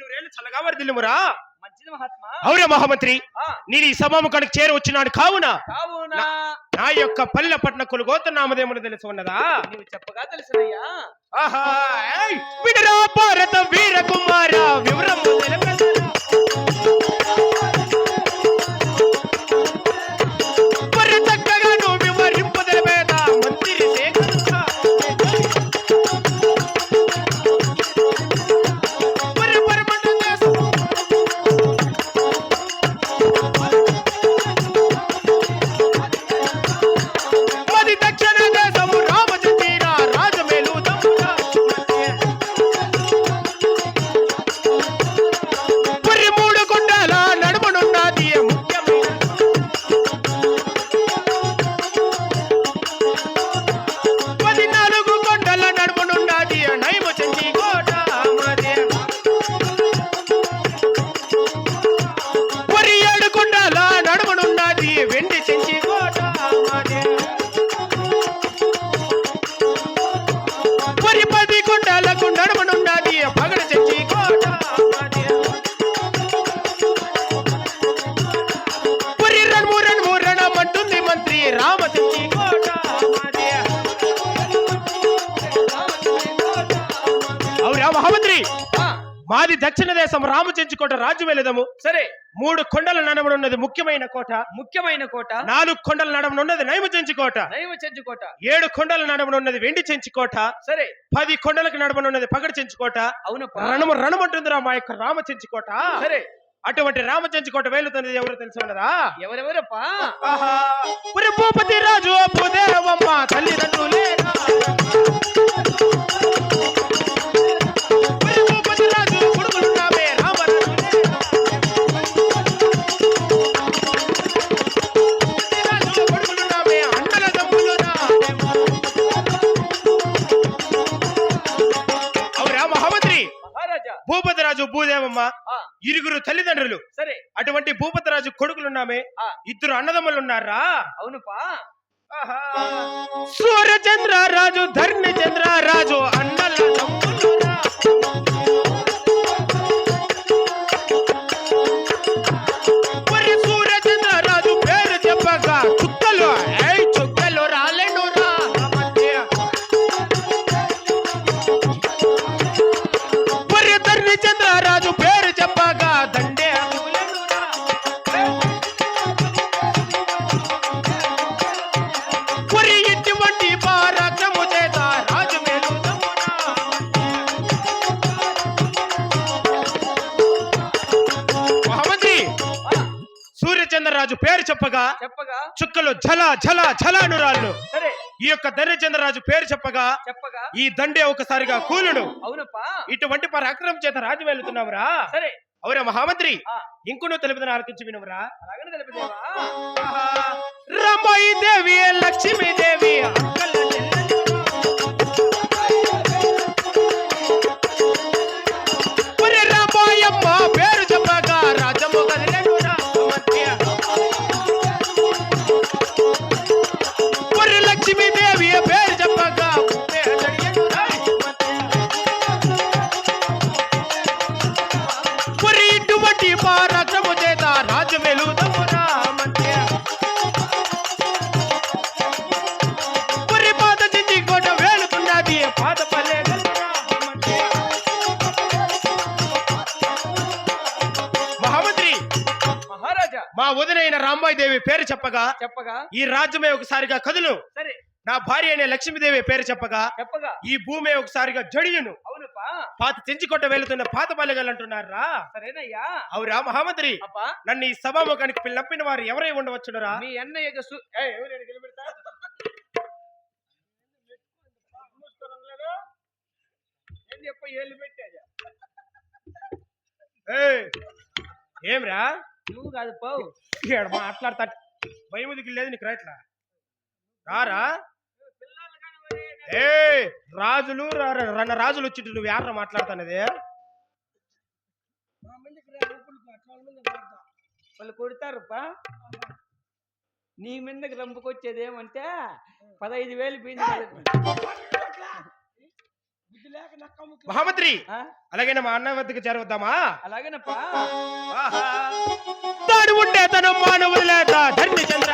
నూరేళ్ళు చల్లగా వర్దిల్లుమురా? మంచిది మహాత్మా. అవునా మహామంత్రి నేను ఈ సభాముఖానికి చేరి వచ్చినాను కావున. నా యొక్క పల్లె పట్న కొలుగోత నామదేముడు తెలుసు ఉన్నదా? నువ్వు చెప్పగా తెలుసునయ్యా. ఆహా విడరా భారత వీర కుమార వివరం తెలుపదరా మహామంత్రి మాది దక్షిణ దేశం రామచెంచుకోట రాజు వెళదము సరే. మూడు కొండల నడమనున్నది ముఖ్యమైన కోట. ముఖ్యమైన కోట. నాలుగు కొండల నడమనున్నది నైమ చెంచుకోట దైవ చెంచు కోట. ఏడు కొండల నడమనున్నది వెండి చెంచుకోట సరే. పది కొండలకు నడమనున్నది పగడి చెంచుకోట అవునప్పా. రణము రణమంటుందిరా మా యొక్క రామ చెంచుకోట సరే. అటువంటి రామ చెంచుకోట వేలుతున్నది ఎవరు తెలుసు ఉన్నదా ఎవరెవరప్పా? ఆహా. ఒరే భూపతి రాజు భూదేవమ్మ భూపతి రాజు భూదేవమ్మ ఇరుగురు తల్లిదండ్రులు. సరే. అటువంటి భూపతి రాజు కొడుకులున్నామే. ఇద్దరు అన్నదమ్ములు ఉన్నారా అవునుపా సూర్యచంద్ర రాజు ధర్ని చంద్ర రాజు అన్నల చెప్పగా? చుక్కలు ఝల ఝల ఝల సరే. ఈ యొక్క ధర్యచంద్రరాజు పేరు చెప్పగా చెప్పగా? ఈ దండే ఒకసారిగా కూలుడు. అవునప్పా. ఇటువంటి పరాక్రమం చేత రాజు వెళ్తున్నావురా సరే. అవురా మహామంత్రి ఇంకొను తెలుపుదన ఆలకించి వినువురా? రమాయి దేవి లక్ష్మీదేవి వదినైన రాంబాయి దేవి పేరు చెప్పగా చెప్పగా. ఈ రాజ్యమే ఒకసారిగా కదులు. సరే. నా భార్య అయిన లక్ష్మీదేవి పేరు చెప్పగా చెప్పగా. ఈ భూమి ఒకసారిగా జడియును. అవునప్పా. పాత చెంచికొట్ట వెళుతున్న పాత పల్లెగలు అంటున్నారా? సరేనయ్యా. అవురా మహామంత్రి నన్ను ఈ సభాముఖానికి పిల్లప్పిన వారు ఎవరై ఉండవచ్చునరా? మీ అన్నయ్య చెప్ప ఏళ్ళు ఏమ్రా? నువ్వు కాదు పావు ఈడ మాట్లాడతా భయముదికి లేదు నీకు రైట్లా రారా? ఏ రాజులు రన్న రాజులు వచ్చి నువ్వు యార మాట్లాడుతానది? వాళ్ళు కొడతారుపా నీ మీదకి రంపుకొచ్చేది ఏమంటే పదహైదు వేలు ముక్కు మహామంత్రి? అలాగే మా అన్న వద్దకు చేరవద్దామా అలాగేనప్పా. తాడు ఉంటే తను మానవులు లేక ధర్మి చంద్ర